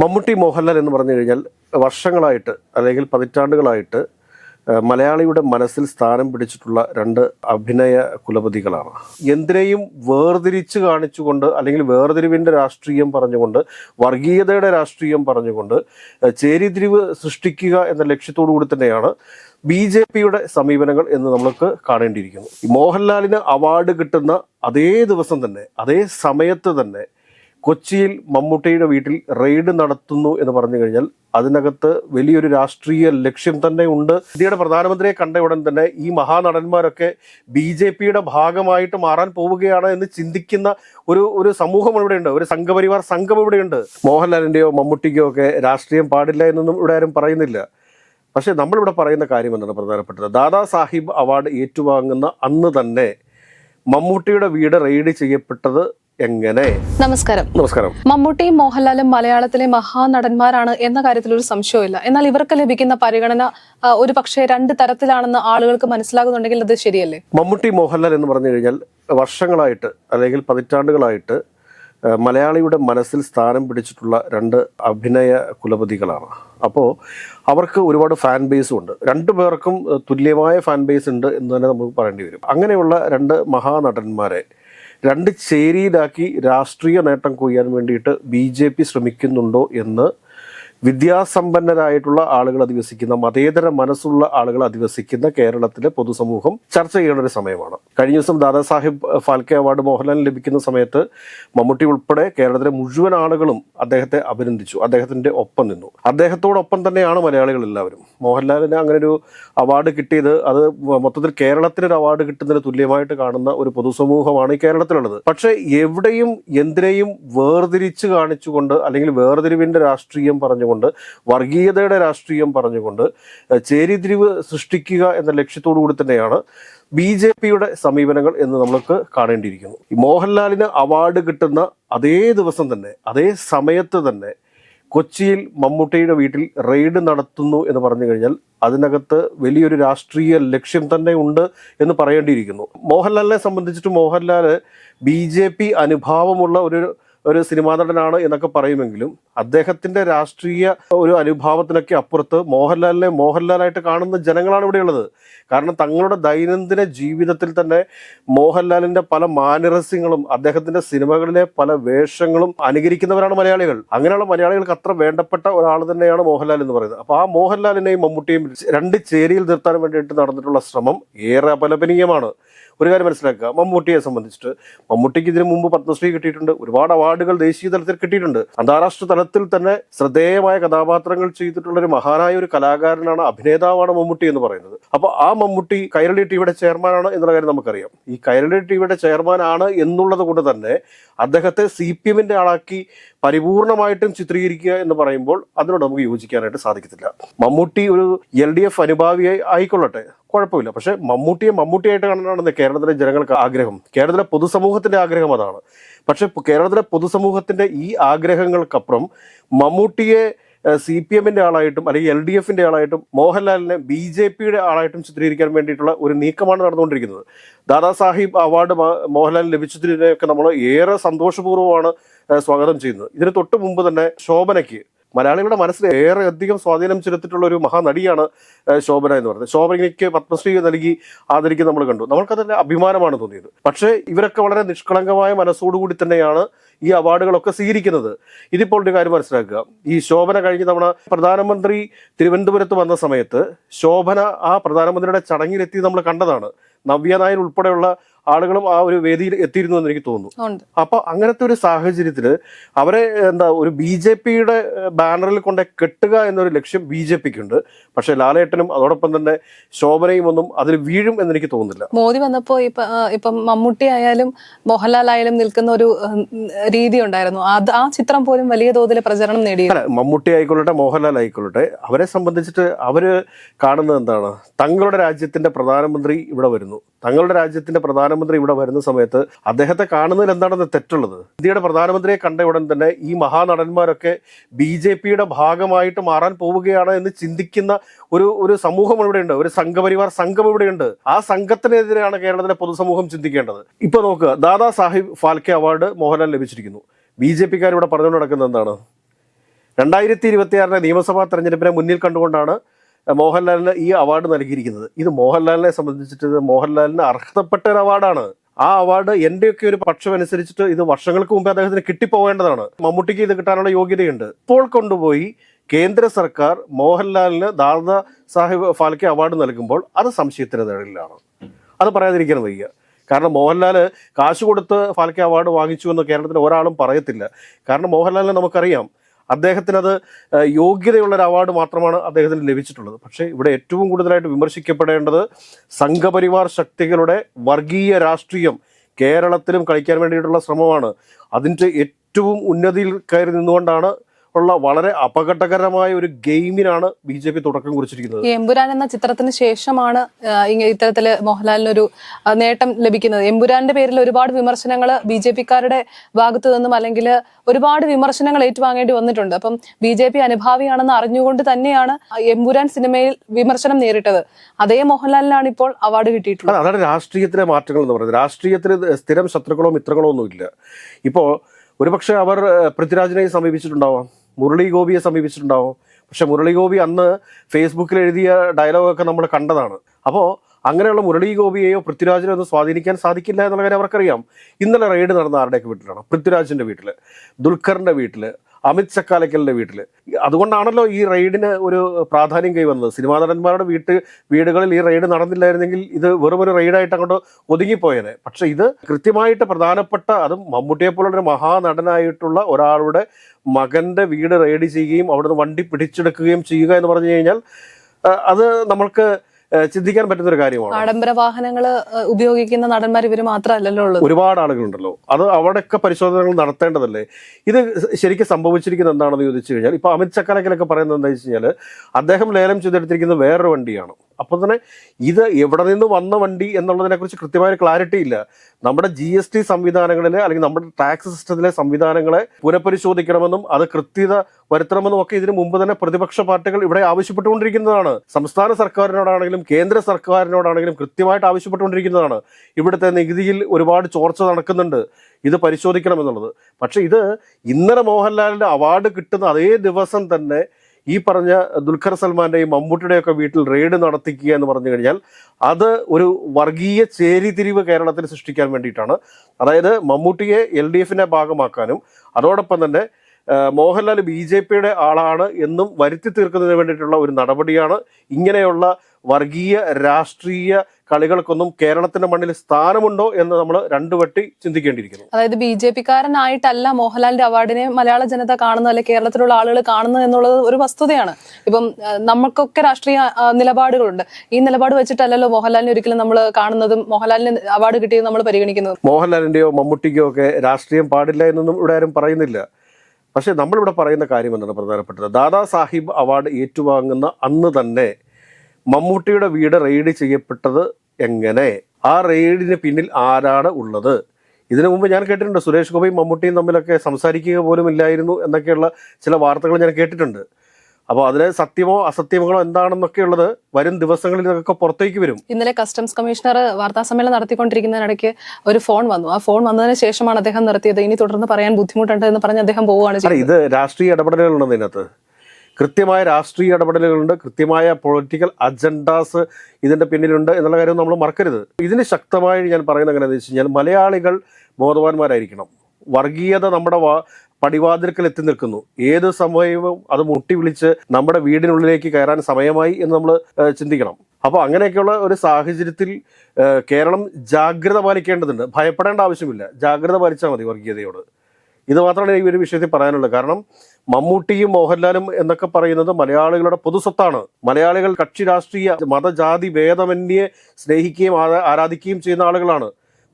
മമ്മൂട്ടി മോഹൻലാൽ എന്ന് പറഞ്ഞു കഴിഞ്ഞാൽ വർഷങ്ങളായിട്ട് അല്ലെങ്കിൽ പതിറ്റാണ്ടുകളായിട്ട് മലയാളിയുടെ മനസ്സിൽ സ്ഥാനം പിടിച്ചിട്ടുള്ള രണ്ട് അഭിനയ കുലപതികളാണ്. എന്തിനേയും വേർതിരിച്ച് കാണിച്ചുകൊണ്ട് അല്ലെങ്കിൽ വേർതിരിവിന്റെ രാഷ്ട്രീയം പറഞ്ഞുകൊണ്ട് വർഗീയതയുടെ രാഷ്ട്രീയം പറഞ്ഞുകൊണ്ട് ചേരിതിരിവ് സൃഷ്ടിക്കുക എന്ന ലക്ഷ്യത്തോടു കൂടി തന്നെയാണ് ബി ജെ പിയുടെ സമീപനങ്ങൾ എന്ന് നമ്മൾക്ക് കാണേണ്ടിയിരിക്കുന്നു. മോഹൻലാലിന് അവാർഡ് കിട്ടുന്ന അതേ ദിവസം തന്നെ അതേ സമയത്ത് തന്നെ കൊച്ചിയിൽ മമ്മൂട്ടിയുടെ വീട്ടിൽ റെയ്ഡ് നടത്തുന്നു എന്ന് പറഞ്ഞു കഴിഞ്ഞാൽ അതിനകത്ത് വലിയൊരു രാഷ്ട്രീയ ലക്ഷ്യം തന്നെ ഉണ്ട്. ഇന്ത്യയുടെ പ്രധാനമന്ത്രിയെ കണ്ട ഉടൻ തന്നെ ഈ മഹാനടന്മാരൊക്കെ ബി ജെ പിയുടെ ഭാഗമായിട്ട് മാറാൻ പോവുകയാണ് എന്ന് ചിന്തിക്കുന്ന ഒരു ഒരു സമൂഹം ഇവിടെയുണ്ട് ഒരു സംഘപരിവാർ സംഘം ഇവിടെയുണ്ട് മോഹൻലാലിന്റെയോ മമ്മൂട്ടിക്കോ ഒക്കെ രാഷ്ട്രീയം പാടില്ല എന്നൊന്നും ഇവിടെ ആരും പറയുന്നില്ല. പക്ഷേ നമ്മളിവിടെ പറയുന്ന കാര്യം എന്താണ് പ്രധാനപ്പെട്ടത്? ദാദാസാഹിബ് അവാർഡ് ഏറ്റുവാങ്ങുന്ന അന്ന് തന്നെ മമ്മൂട്ടിയുടെ വീട് റെയ്ഡ് ചെയ്യപ്പെട്ടത് എങ്ങനെ? നമസ്കാരം. നമസ്കാരം. മമ്മൂട്ടിയും മോഹൻലാലും മലയാളത്തിലെ മഹാനടന്മാരാണ് എന്ന കാര്യത്തിൽ ഒരു സംശയമില്ല എന്നാൽ ഇവർക്ക് ലഭിക്കുന്ന പരിഗണന ഒരു പക്ഷേ രണ്ട് തരത്തിലാണെന്ന് ആളുകൾക്ക് മനസ്സിലാകുന്നുണ്ടെങ്കിൽ അത് ശരിയല്ലേ? മമ്മൂട്ടി മോഹൻലാൽ എന്ന് പറഞ്ഞു കഴിഞ്ഞാൽ വർഷങ്ങളായിട്ട് അല്ലെങ്കിൽ പതിറ്റാണ്ടുകളായിട്ട് മലയാളിയുടെ മനസ്സിൽ സ്ഥാനം പിടിച്ചിട്ടുള്ള രണ്ട് അഭിനയ കുലപതികളാണ്. അപ്പോൾ അവർക്ക് ഒരുപാട് ഫാൻ ബേസും ഉണ്ട്. രണ്ടു പേർക്കും തുല്യമായ ഫാൻ ബേസ് ഉണ്ട് എന്ന് തന്നെ നമുക്ക് പറയേണ്ടി വരും. അങ്ങനെയുള്ള രണ്ട് മഹാനടന്മാരെ രണ്ട് ചേരിയിലാക്കി രാഷ്ട്രീയ നേട്ടം കൊയ്യാൻ വേണ്ടിയിട്ട് ബി ജെ പി ശ്രമിക്കുന്നുണ്ടോ എന്ന് വിദ്യാസമ്പന്നരായിട്ടുള്ള ആളുകൾ അധിവസിക്കുന്ന മതേതര മനസ്സുള്ള ആളുകൾ അധിവസിക്കുന്ന കേരളത്തിലെ പൊതുസമൂഹം ചർച്ച ചെയ്യേണ്ട ഒരു സമയമാണ്. കഴിഞ്ഞ ദിവസം ദാദാസാഹിബ് ഫാൽക്കെ അവാർഡ് മോഹൻലാലിന് ലഭിക്കുന്ന സമയത്ത് മമ്മൂട്ടി ഉൾപ്പെടെ കേരളത്തിലെ മുഴുവൻ ആളുകളും അദ്ദേഹത്തെ അഭിനന്ദിച്ചു അദ്ദേഹത്തിന്റെ ഒപ്പം നിന്നു. അദ്ദേഹത്തോടൊപ്പം തന്നെയാണ് മലയാളികൾ എല്ലാവരും. മോഹൻലാലിന് അങ്ങനെ ഒരു അവാർഡ് കിട്ടിയത് അത് മൊത്തത്തിൽ കേരളത്തിന് ഒരു അവാർഡ് കിട്ടുന്നതിന് തുല്യമായിട്ട് കാണുന്ന ഒരു പൊതുസമൂഹമാണ് ഈ കേരളത്തിലുള്ളത്. പക്ഷേ എവിടെയും എന്തിനേയും വേർതിരിച്ച് കാണിച്ചുകൊണ്ട് അല്ലെങ്കിൽ വേർതിരിവിന്റെ രാഷ്ട്രീയം പറഞ്ഞുകൊണ്ട് വർഗീയതയുടെ രാഷ്ട്രീയം പറഞ്ഞുകൊണ്ട് ചേരിതിരിവ് സൃഷ്ടിക്കുക എന്ന ലക്ഷ്യത്തോടു കൂടി തന്നെയാണ് ബി ജെ പിയുടെ സമീപനങ്ങൾ എന്ന് നമ്മൾക്ക് കാണേണ്ടിയിരിക്കുന്നു. മോഹൻലാലിന് അവാർഡ് കിട്ടുന്ന അതേ ദിവസം തന്നെ അതേ സമയത്ത് തന്നെ കൊച്ചിയിൽ മമ്മൂട്ടിയുടെ വീട്ടിൽ റെയ്ഡ് നടത്തുന്നു എന്ന് പറഞ്ഞു കഴിഞ്ഞാൽ അതിനകത്ത് വലിയൊരു രാഷ്ട്രീയ ലക്ഷ്യം തന്നെ ഉണ്ട് എന്ന് പറയേണ്ടിയിരിക്കുന്നു. മോഹൻലാലിനെ സംബന്ധിച്ചിട്ട് മോഹൻലാൽ ബി അനുഭാവമുള്ള ഒരു ഒരു സിനിമാ നടനാണ് എന്നൊക്കെ പറയുമെങ്കിലും അദ്ദേഹത്തിന്റെ രാഷ്ട്രീയ ഒരു അനുഭാവത്തിനൊക്കെ അപ്പുറത്ത് മോഹൻലാലിനെ മോഹൻലാലായിട്ട് കാണുന്ന ജനങ്ങളാണ് ഇവിടെയുള്ളത് കാരണം തങ്ങളുടെ ദൈനംദിന ജീവിതത്തിൽ തന്നെ മോഹൻലാലിന്റെ പല മാനരസ്യങ്ങളും അദ്ദേഹത്തിന്റെ സിനിമകളിലെ പല വേഷങ്ങളും അനുകരിക്കുന്നവരാണ് മലയാളികൾ. അങ്ങനെയുള്ള മലയാളികൾക്ക് അത്ര വേണ്ടപ്പെട്ട ഒരാൾ തന്നെയാണ് മോഹൻലാൽ എന്ന് പറയുന്നത്. അപ്പൊ ആ മോഹൻലാലിനെയും മമ്മൂട്ടിയും രണ്ട് ചേരിയിൽ നിർത്താൻ വേണ്ടിയിട്ട് നടന്നിട്ടുള്ള ശ്രമം ഏറെ അപലപനീയമാണ്. ഒരു കാര്യം മനസ്സിലാക്കുക മമ്മൂട്ടിയെ സംബന്ധിച്ചിട്ട് മമ്മൂട്ടിക്ക് ഇതിനു മുമ്പ് പത്മശ്രീ കിട്ടിയിട്ടുണ്ട് ഒരുപാട് അവാർഡുകൾ ദേശീയ തലത്തിൽ കിട്ടിയിട്ടുണ്ട്. അന്താരാഷ്ട്ര തലത്തിൽ തന്നെ ശ്രദ്ധേയമായ കഥാപാത്രങ്ങൾ ചെയ്തിട്ടുള്ള ഒരു മഹാനായ ഒരു കലാകാരനാണ് അഭിനേതാവാണ് മമ്മൂട്ടി എന്ന് പറയുന്നത്. അപ്പോൾ ആ മമ്മൂട്ടി കൈരളി ടിവിയുടെ ചെയർമാനാണ് എന്നുള്ള കാര്യം നമുക്കറിയാം. ഈ കൈരളി ടിവിയുടെ ചെയർമാൻ ആണ് എന്നുള്ളത് കൊണ്ട് തന്നെ അദ്ദേഹത്തെ സി പി എമ്മിന്റെ ആളാക്കി പരിപൂർണമായിട്ടും ചിത്രീകരിക്കുക എന്ന് പറയുമ്പോൾ അതിനോട് നമുക്ക് യോജിക്കാനായിട്ട് സാധിക്കത്തില്ല. മമ്മൂട്ടി ഒരു എൽ ഡി എഫ് അനുഭാവിയായി ആയിക്കൊള്ളട്ടെ കുഴപ്പമില്ല. പക്ഷെ മമ്മൂട്ടിയെ മമ്മൂട്ടിയായിട്ട് കാണാനാണ് കേരളത്തിലെ ജനങ്ങൾക്ക് ആഗ്രഹം. കേരളത്തിലെ പൊതുസമൂഹത്തിന്റെ ആഗ്രഹം അതാണ്. പക്ഷെ കേരളത്തിലെ പൊതുസമൂഹത്തിന്റെ ഈ ആഗ്രഹങ്ങൾക്കപ്പുറം മമ്മൂട്ടിയെ സി പി എമ്മിന്റെ ആളായിട്ടും അല്ലെങ്കിൽ എൽ ഡി എഫിന്റെ ആളായിട്ടും മോഹൻലാലിനെ ബി ജെ പിയുടെ ആളായിട്ടും ചിത്രീകരിക്കാൻ വേണ്ടിയിട്ടുള്ള ഒരു നീക്കമാണ് നടന്നുകൊണ്ടിരിക്കുന്നത്. ദാദാസാഹിബ് അവാർഡ് മോഹൻലാൽ ലഭിച്ചതിനെയൊക്കെ നമ്മൾ ഏറെ സന്തോഷപൂർവമാണ് സ്വാഗതം ചെയ്യുന്നത്. ഇതിന് തൊട്ട് മുമ്പ് തന്നെ ശോഭനയ്ക്ക് മലയാളികളുടെ മനസ്സിൽ ഏറെ അധികം സ്വാധീനം ചെലുത്തിയിട്ടുള്ള ഒരു മഹാനടിയാണ് ശോഭന എന്ന് പറയുന്നത്. ശോഭനയ്ക്ക് പത്മശ്രീ നൽകി ആദരിക്കുന്ന നമ്മൾ കണ്ടു. നമ്മൾക്കതിന്റെ അഭിമാനമാണ് തോന്നിയത്. പക്ഷേ ഇവരൊക്കെ വളരെ നിഷ്കളങ്കമായ മനസ്സോടുകൂടി തന്നെയാണ് ഈ അവാർഡുകളൊക്കെ സ്വീകരിക്കുന്നത്. ഇതിപ്പോൾ ഒരു കാര്യം മനസ്സിലാക്കുക. ഈ ശോഭന കഴിഞ്ഞ തവണ പ്രധാനമന്ത്രി തിരുവനന്തപുരത്ത് വന്ന സമയത്ത് ശോഭന ആ പ്രധാനമന്ത്രിയുടെ ചടങ്ങിലെത്തി നമ്മൾ കണ്ടതാണ്. നവ്യ നായർ ഉൾപ്പെടെയുള്ള ആളുകളും ആ ഒരു വേദിയിൽ എത്തിയിരുന്നു എന്ന് എനിക്ക് തോന്നുന്നു. അപ്പൊ അങ്ങനത്തെ ഒരു സാഹചര്യത്തിൽ അവരെ എന്താ ഒരു ബി ജെ പിയുടെ ബാനറിൽ കൊണ്ട് കെട്ടുക എന്നൊരു ലക്ഷ്യം ബി ജെ പിക്ക് ഉണ്ട് പക്ഷെ ലാലേട്ടനും അതോടൊപ്പം തന്നെ ശോഭനയും ഒന്നും അതിൽ വീഴും എന്ന് എനിക്ക് തോന്നുന്നില്ല. മോദി വന്നപ്പോ ഇപ്പൊ മമ്മൂട്ടി ആയാലും മോഹൻലാൽ ആയാലും നിൽക്കുന്ന ഒരു രീതി ഉണ്ടായിരുന്നു. അത് ആ ചിത്രം പോലും വലിയ തോതിൽ പ്രചരണം നേടി മമ്മൂട്ടി ആയിക്കൊള്ളട്ടെ മോഹൻലാൽ ആയിക്കൊള്ളട്ടെ അവരെ സംബന്ധിച്ചിട്ട് അവർ കാണുന്നത് എന്താണ്? തങ്ങളുടെ രാജ്യത്തിന്റെ പ്രധാനമന്ത്രി ഇവിടെ വരുന്നു. തങ്ങളുടെ രാജ്യത്തിന്റെ പ്രധാനമന്ത്രി ഇവിടെ വരുന്ന സമയത്ത് അദ്ദേഹത്തെ കാണുന്നതിൽ എന്താണെന്ന് തെറ്റുള്ളത്? ഇന്ത്യയുടെ പ്രധാനമന്ത്രിയെ കണ്ട ഉടൻ തന്നെ ഈ മഹാനടന്മാരൊക്കെ ബി ജെ പിയുടെ ഭാഗമായിട്ട് മാറാൻ പോവുകയാണ് എന്ന് ചിന്തിക്കുന്ന ഒരു ഒരു സമൂഹം ഇവിടെയുണ്ട്. ഒരു സംഘപരിവാർ സംഘം ഇവിടെയുണ്ട്. ആ സംഘത്തിനെതിരെയാണ് കേരളത്തിലെ പൊതുസമൂഹം ചിന്തിക്കേണ്ടത്. ഇപ്പൊ നോക്കുക ദാദാ സാഹിബ് ഫാൽക്കെ അവാർഡ് മോഹൻലാൽ ലഭിച്ചിരിക്കുന്നു. ബി ജെ പിക്കാർ ഇവിടെ പറഞ്ഞുകൊണ്ട് നടക്കുന്നത് എന്താണ്? രണ്ടായിരത്തി ഇരുപത്തിയാറിലെ നിയമസഭാ തെരഞ്ഞെടുപ്പിനെ മുന്നിൽ കണ്ടുകൊണ്ടാണ് മോഹൻലാലിന് ഈ അവാർഡ് നൽകിയിരിക്കുന്നത്. ഇത് മോഹൻലാലിനെ സംബന്ധിച്ചിട്ട് മോഹൻലാലിന് അർഹതപ്പെട്ട ഒരു അവാർഡാണ്. ആ അവാർഡ് എന്റെയൊക്കെ ഒരു പക്ഷം അനുസരിച്ചിട്ട് ഇത് വർഷങ്ങൾക്ക് മുമ്പേ അദ്ദേഹത്തിന് കിട്ടിപ്പോവേണ്ടതാണ് മമ്മൂട്ടിക്ക് ഇത് കിട്ടാനുള്ള യോഗ്യതയുണ്ട്. ഇപ്പോൾ കൊണ്ടുപോയി കേന്ദ്ര സർക്കാർ മോഹൻലാലിന് ദാർദ സാഹിബ് ഫാൽക്കെ അവാർഡ് നൽകുമ്പോൾ അത് സംശയത്തിന് നിഴലിലാണ്. അത് പറയാതിരിക്കാൻ വയ്യ. കാരണം മോഹൻലാൽ കാശ് കൊടുത്ത് ഫാൽക്കെ അവാർഡ് വാങ്ങിച്ചു എന്ന് കേരളത്തിൽ ഒരാളും പറയത്തില്ല. കാരണം മോഹൻലാലിനെ നമുക്കറിയാം. അദ്ദേഹത്തിനത് അത് യോഗ്യതയുള്ള ഒരു അവാർഡ് മാത്രമാണ് അദ്ദേഹത്തിന് ലഭിച്ചിട്ടുള്ളത്. പക്ഷേ ഇവിടെ ഏറ്റവും കൂടുതലായിട്ട് വിമർശിക്കപ്പെടേണ്ടത് സംഘപരിവാർ ശക്തികളുടെ വർഗീയ രാഷ്ട്രീയം കേരളത്തിലും കളിക്കാൻ വേണ്ടിയിട്ടുള്ള ശ്രമമാണ്. അതിന്റെ ഏറ്റവും ഉന്നതിയിൽ കയറി നിന്നുകൊണ്ടാണ് ഉള്ള വളരെ അപകടകരമായ ഒരു ഗെയിമിനാണ് ബി ജെ പി തുടക്കം കുറിച്ചിരിക്കുന്നത്. എമ്പുരാൻ എന്ന ചിത്രത്തിന് ശേഷമാണ് ഇത്തരത്തിൽ മോഹൻലാലിനൊരു ഒരു നേട്ടം ലഭിക്കുന്നത്. എമ്പുരാന്റെ പേരിൽ ഒരുപാട് വിമർശനങ്ങൾ ബി ജെ പിക്കാരുടെ ഭാഗത്തു നിന്നും അല്ലെങ്കിൽ ഒരുപാട് വിമർശനങ്ങൾ ഏറ്റുവാങ്ങേണ്ടി വന്നിട്ടുണ്ട്. അപ്പം ബി ജെ പി അനുഭാവിയാണെന്ന് അറിഞ്ഞുകൊണ്ട് തന്നെയാണ് എമ്പുരാൻ സിനിമയിൽ വിമർശനം നേരിട്ടത്. അതേ മോഹൻലാലിനാണ് ഇപ്പോൾ അവാർഡ് കിട്ടിയിട്ടുള്ളത്. അതെ, അതാണ് രാഷ്ട്രീയത്തിലെ മാറ്റങ്ങൾ എന്ന് പറയുന്നത്. രാഷ്ട്രീയത്തിൽ സ്ഥിരം ശത്രുക്കളോ മിത്രങ്ങളോ ഒന്നുമില്ല. ഇപ്പോൾ ഒരുപക്ഷെ അവർ പൃഥ്വിരാജിനെ സമീപിച്ചിട്ടുണ്ടാവാം. മുരളി ഗോപിയെ സമീപിച്ചിട്ടുണ്ടാവും. പക്ഷെ മുരളി ഗോപി അന്ന് ഫേസ്ബുക്കിൽ എഴുതിയ ഡയലോഗൊക്കെ നമ്മൾ കണ്ടതാണ്. അപ്പോൾ അങ്ങനെയുള്ള മുരളി ഗോപിയെയോ പൃഥ്വിരാജിനെയോ ഒന്നും സ്വാധീനിക്കാൻ സാധിക്കില്ല എന്നുള്ള കാര്യം അവർക്കറിയാം. ഇന്നലെ റെയ്ഡ് നടന്ന ആരുടെയൊക്കെ വീട്ടിലാണ്? പൃഥ്വിരാജിന്റെ വീട്ടിൽ ദുൽഖറിന്റെ വീട്ടിൽ അമിത് ചക്കാലക്കലിന്റെ വീട്ടിൽ അതുകൊണ്ടാണല്ലോ ഈ റെയ്ഡിന് ഒരു പ്രാധാന്യം കൈവന്നത്. സിനിമാ നടന്മാരുടെ വീട്ട് വീടുകളിൽ ഈ റെയ്ഡ് നടന്നില്ലായിരുന്നെങ്കിൽ ഇത് വെറും ഒരു റെയ്ഡായിട്ട് അങ്ങോട്ട് ഒതുങ്ങിപ്പോയത് പക്ഷെ ഇത് കൃത്യമായിട്ട് പ്രധാനപ്പെട്ട അതും മമ്മൂട്ടിയെ പോലുള്ള മഹാനടനായിട്ടുള്ള ഒരാളുടെ മകന്റെ വീട് റെയ്ഡ് ചെയ്യുകയും അവിടുന്ന് വണ്ടി പിടിച്ചെടുക്കുകയും ചെയ്യുക എന്ന് പറഞ്ഞു കഴിഞ്ഞാൽ അത് നമ്മൾക്ക് ചിന്തിക്കാൻ പറ്റുന്ന ഒരു കാര്യമാണ്. ആഡംബര വാഹനങ്ങൾ ഉപയോഗിക്കുന്ന നടന്മാർ ഇവർ മാത്രമല്ലല്ലോ ഉള്ളത്. ഒരുപാട് ആളുകളുണ്ടല്ലോ. അത് അവിടെയൊക്കെ പരിശോധനകൾ നടത്തേണ്ടതല്ലേ? ഇത് ശരിക്കും സംഭവിച്ചിരിക്കുന്നത് എന്താണെന്ന് ചോദിച്ചു കഴിഞ്ഞാൽ ഇപ്പൊ അമിത് ചക്കരക്കലൊക്കെ പറയുന്നത് എന്താ വെച്ച് കഴിഞ്ഞാൽ അദ്ദേഹം ലേലം ചെയ്തെടുത്തിരിക്കുന്നത് വേറൊരു വണ്ടിയാണ്. അപ്പോൾ തന്നെ ഇത് എവിടെ നിന്ന് വന്ന വണ്ടി എന്നുള്ളതിനെ കുറിച്ച് കൃത്യമായ ക്ലാരിറ്റി ഇല്ല. നമ്മുടെ ജി എസ് ടി സംവിധാനങ്ങളിലെ അല്ലെങ്കിൽ നമ്മുടെ ടാക്സ് സിസ്റ്റത്തിലെ സംവിധാനങ്ങളെ പുനഃപരിശോധിക്കണമെന്നും അത് കൃത്യത വരുത്തണമെന്നും ഒക്കെ ഇതിനു മുമ്പ് തന്നെ പ്രതിപക്ഷ പാർട്ടികൾ ഇവിടെ ആവശ്യപ്പെട്ടുകൊണ്ടിരിക്കുന്നതാണ്. സംസ്ഥാന സർക്കാരിനോടാണെങ്കിലും കേന്ദ്ര സർക്കാരിനോടാണെങ്കിലും കൃത്യമായിട്ട് ആവശ്യപ്പെട്ടുകൊണ്ടിരിക്കുന്നതാണ്. ഇവിടുത്തെ നികുതിയിൽ ഒരുപാട് ചോർച്ച നടക്കുന്നുണ്ട്. ഇത് പരിശോധിക്കണമെന്നുള്ളത്. പക്ഷേ ഇത് ഇന്നലെ മോഹൻലാലിന്റെ അവാർഡ് കിട്ടുന്ന അതേ ദിവസം തന്നെ ഈ പറഞ്ഞ ദുൽഖർ സൽമാന്റെയും മമ്മൂട്ടിയുടെയൊക്കെ വീട്ടിൽ റെയ്ഡ് നടത്തിക്കുക എന്ന് പറഞ്ഞു കഴിഞ്ഞാൽ അത് ഒരു വർഗീയ ചേരിതിരിവ് കേരളത്തിൽ സൃഷ്ടിക്കാൻ വേണ്ടിയിട്ടാണ്. അതായത് മമ്മൂട്ടിയെ എൽ ഡി എഫിന്റെ ഭാഗമാക്കാനും അതോടൊപ്പം തന്നെ മോഹൻലാൽ ബി ജെ പിയുടെ ആളാണ് എന്നും വരുത്തി തീർക്കുന്നതിന് വേണ്ടിയിട്ടുള്ള ഒരു നടപടിയാണ് ഇങ്ങനെയുള്ള വർഗീയ രാഷ്ട്രീയ കളികൾക്കൊന്നും കേരളത്തിന്റെ മണ്ണിൽ സ്ഥാനമുണ്ടോ എന്ന് നമ്മൾ രണ്ടു വട്ടി ചിന്തിക്കേണ്ടിയിരിക്കുന്നു. അതായത് ബി ജെ പിക്കാരനായിട്ടല്ല മോഹൻലാലിന്റെ അവാർഡിനെ മലയാള ജനത കാണുന്നത് അല്ലെ കേരളത്തിലുള്ള ആളുകൾ കാണുന്നത് എന്നുള്ളത് ഒരു വസ്തുതയാണ്. ഇപ്പം നമുക്കൊക്കെ രാഷ്ട്രീയ നിലപാടുകളുണ്ട്. ഈ നിലപാട് വെച്ചിട്ടല്ലല്ലോ മോഹൻലാലിനെ ഒരിക്കലും നമ്മൾ കാണുന്നതും മോഹൻലാലിന് അവാർഡ് കിട്ടിയത് നമ്മൾ പരിഗണിക്കുന്നത്. മോഹൻലാലിന്റെയോ മമ്മൂട്ടിക്കോ ഒക്കെ രാഷ്ട്രീയം പാടില്ല എന്നൊന്നും ഇവിടെ ആരും പറയുന്നില്ല. പക്ഷെ നമ്മളിവിടെ പറയുന്ന കാര്യം എന്താണ് പ്രധാനപ്പെട്ടത്? ദാദാ സാഹിബ് അവാർഡ് ഏറ്റുവാങ്ങുന്ന അന്ന് തന്നെ മമ്മൂട്ടിയുടെ വീട് റെയ്ഡ് ചെയ്യപ്പെട്ടത് എങ്ങനെ? ആ റെയ്ഡിന് പിന്നിൽ ആരാണ് ഉള്ളത്? ഇതിനു മുമ്പ് ഞാൻ കേട്ടിട്ടുണ്ട് സുരേഷ് ഗോപിയും മമ്മൂട്ടിയും തമ്മിലൊക്കെ സംസാരിക്കുക പോലും ഇല്ലായിരുന്നു എന്നൊക്കെയുള്ള ചില വാർത്തകൾ ഞാൻ കേട്ടിട്ടുണ്ട്. അപ്പോൾ അതിലെ സത്യമോ അസത്യമോ എന്താണെന്നൊക്കെ ഉള്ളത് വരും ദിവസങ്ങളിൽ ഇതൊക്കെ പുറത്തേക്ക് വരും. ഇന്നലെ കസ്റ്റംസ് കമ്മീഷണർ വാർത്താ സമ്മേളനം നടത്തിക്കൊണ്ടിരിക്കുന്നതിനിടയ്ക്ക് ഒരു ഫോൺ വന്നു. ആ ഫോൺ വന്നതിന് ശേഷമാണ് അദ്ദേഹം നിർത്തിയത്. ഇനി തുടർന്ന് പറയാൻ ബുദ്ധിമുട്ടുണ്ട് എന്ന് പറഞ്ഞ് അദ്ദേഹം പോവുകയാണ് ഇത് രാഷ്ട്രീയ ഇടപെടലുകളുണ്ട് ഇതിനകത്ത്. കൃത്യമായ രാഷ്ട്രീയ ഇടപെടലുകളുണ്ട് കൃത്യമായ പൊളിറ്റിക്കൽ അജണ്ടാസ് ഇതിന്റെ പിന്നിലുണ്ട് എന്നുള്ള കാര്യം നമ്മൾ മറക്കരുത്. ഇതിന് ശക്തമായി ഞാൻ പറയുന്നത് എങ്ങനെയാണെന്ന് വെച്ച് കഴിഞ്ഞാൽ മലയാളികൾ ബോധവാന്മാരായിരിക്കണം. വർഗീയത നമ്മുടെ പടിവാതിൽക്കൽ എത്തി നിൽക്കുന്നു. ഏത് സമയവും അത് മുട്ടി വിളിച്ച് നമ്മുടെ വീടിനുള്ളിലേക്ക് കയറാൻ സമയമായി എന്ന് നമ്മൾ ചിന്തിക്കണം. അപ്പോൾ അങ്ങനെയൊക്കെയുള്ള ഒരു സാഹചര്യത്തിൽ കേരളം ജാഗ്രത പാലിക്കേണ്ടതുണ്ട്. ഭയപ്പെടേണ്ട ആവശ്യമില്ല. ജാഗ്രത പാലിച്ചാൽ മതി വർഗീയതയോട്. ഇത് മാത്രമാണ് ഈ ഒരു വിഷയത്തിൽ പറയാനുള്ളത്. കാരണം മമ്മൂട്ടിയും മോഹൻലാലും എന്നൊക്കെ പറയുന്നത് മലയാളികളുടെ പൊതുസ്വത്താണ്. മലയാളികൾ കക്ഷി രാഷ്ട്രീയ മതജാതി ഭേദമന്യെ സ്നേഹിക്കുകയും ആരാധിക്കുകയും ചെയ്യുന്ന ആളുകളാണ്.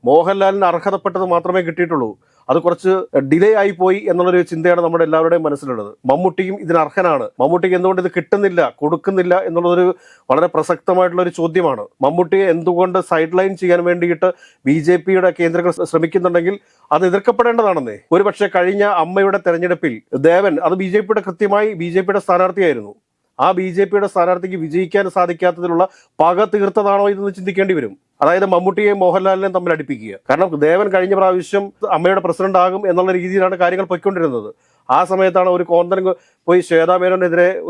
മോഹൻലാലിന് അർഹതപ്പെട്ടത് മാത്രമേ കിട്ടിയിട്ടുള്ളൂ. അത് കുറച്ച് ഡിലേ ആയി പോയി എന്നുള്ളൊരു ചിന്തയാണ് നമ്മുടെ എല്ലാവരുടെയും മനസ്സിലുള്ളത്. മമ്മൂട്ടിയും ഇതിന് അർഹനാണ്. മമ്മൂട്ടിക്ക് എന്തുകൊണ്ട് ഇത് കിട്ടുന്നില്ല കൊടുക്കുന്നില്ല എന്നുള്ളതൊരു വളരെ പ്രസക്തമായിട്ടുള്ള ഒരു ചോദ്യമാണ്. മമ്മൂട്ടിയെ എന്തുകൊണ്ട് സൈഡ് ലൈൻ ചെയ്യാൻ വേണ്ടിയിട്ട് ബി ജെ പിയുടെ കേന്ദ്രങ്ങൾ ശ്രമിക്കുന്നുണ്ടെങ്കിൽ അത് എതിർക്കപ്പെടേണ്ടതാണെന്നേ. ഒരുപക്ഷെ കഴിഞ്ഞ അമ്മയുടെ തെരഞ്ഞെടുപ്പിൽ ദേവൻ അത് ബി ജെ പിയുടെ കൃത്യമായി ബി ജെ പിയുടെ സ്ഥാനാർത്ഥിയായിരുന്നു. ആ ബി ജെ പിയുടെ സ്ഥാനാർത്ഥിക്ക് വിജയിക്കാൻ സാധിക്കാത്തതിലുള്ള പക തീർത്തതാണോ ഇതെന്ന് ചിന്തിക്കേണ്ടി വരും. അതായത് മമ്മൂട്ടിയെയും മോഹൻലാലിനെയും തമ്മിൽ അടുപ്പിക്കുക. കാരണം ദേവൻ കഴിഞ്ഞ പ്രാവശ്യം അമ്മയുടെ പ്രസിഡന്റ് ആകും എന്നുള്ള രീതിയിലാണ് കാര്യങ്ങൾ പൊയ്ക്കൊണ്ടിരുന്നത്. ആ സമയത്താണ് ഒരു കോന്തൻ പോയി ശ്വേതാമേനോനെതിരെ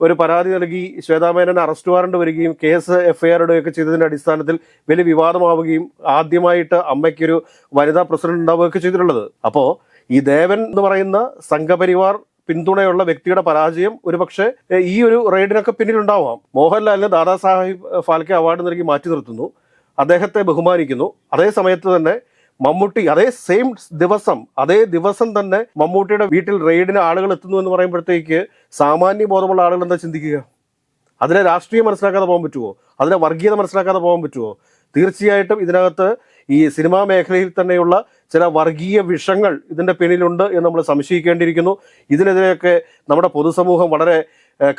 ഒരു- പരാതി നൽകി. ശ്വേതാമേനോനെ അറസ്റ്റ് വാറണ്ട് വരികയും കേസ് എഫ്ഐആർ ഇടുകയൊക്കെ ചെയ്തതിന്റെ അടിസ്ഥാനത്തിൽ വലിയ വിവാദമാവുകയും ആദ്യമായിട്ട് അമ്മയ്ക്കൊരു വനിതാ പ്രസിഡന്റ് ഉണ്ടാവുകയൊക്കെ ചെയ്തിട്ടുള്ളത്. അപ്പോ ഈ ദേവൻ എന്ന് പറയുന്ന സംഘപരിവാർ പിന്തുണയുള്ള വ്യക്തിയുടെ പരാജയം ഒരുപക്ഷെ പക്ഷേ ഈ ഒരു റെയ്ഡിനൊക്കെ പിന്നിലുണ്ടാവാം. മോഹൻലാലിന് ദാദാസാഹിബ് ഫാൽക്കെ അവാർഡ് നൽകി മാറ്റി നിർത്തുന്നു. അദ്ദേഹത്തെ ബഹുമാനിക്കുന്നു. അതേ സമയത്ത് തന്നെ മമ്മൂട്ടി അതേ സെയിം ദിവസം അതേ ദിവസം തന്നെ മമ്മൂട്ടിയുടെ വീട്ടിൽ റെയ്ഡിന് ആളുകൾ എത്തുന്നു എന്ന് പറയുമ്പോഴത്തേക്ക് സാമാന്യ ബോധമുള്ള ആളുകൾ എന്താ ചിന്തിക്കുക? അതിനെ രാഷ്ട്രീയം മനസ്സിലാക്കാതെ പോകാൻ പറ്റുമോ അതിനെ വർഗീയത മനസ്സിലാക്കാതെ പോകാൻ പറ്റുമോ തീർച്ചയായിട്ടും ഇതിനകത്ത് ഈ സിനിമാ മേഖലയിൽ തന്നെയുള്ള ചില വർഗീയ വിഷങ്ങൾ ഇതിന്റെ പിന്നിലുണ്ട് എന്ന് നമ്മൾ സംശയിക്കേണ്ടിയിരിക്കുന്നു. ഇതിനെതിരെയൊക്കെ നമ്മുടെ പൊതുസമൂഹം വളരെ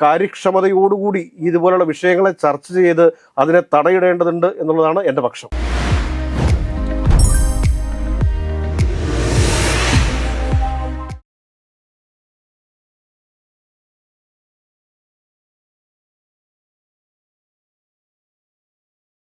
കാര്യക്ഷമതയോടുകൂടി ഇതുപോലുള്ള വിഷയങ്ങളെ ചർച്ച ചെയ്ത് അതിനെ തടയിടേണ്ടതുണ്ട് എന്നുള്ളതാണ് എന്റെ പക്ഷം.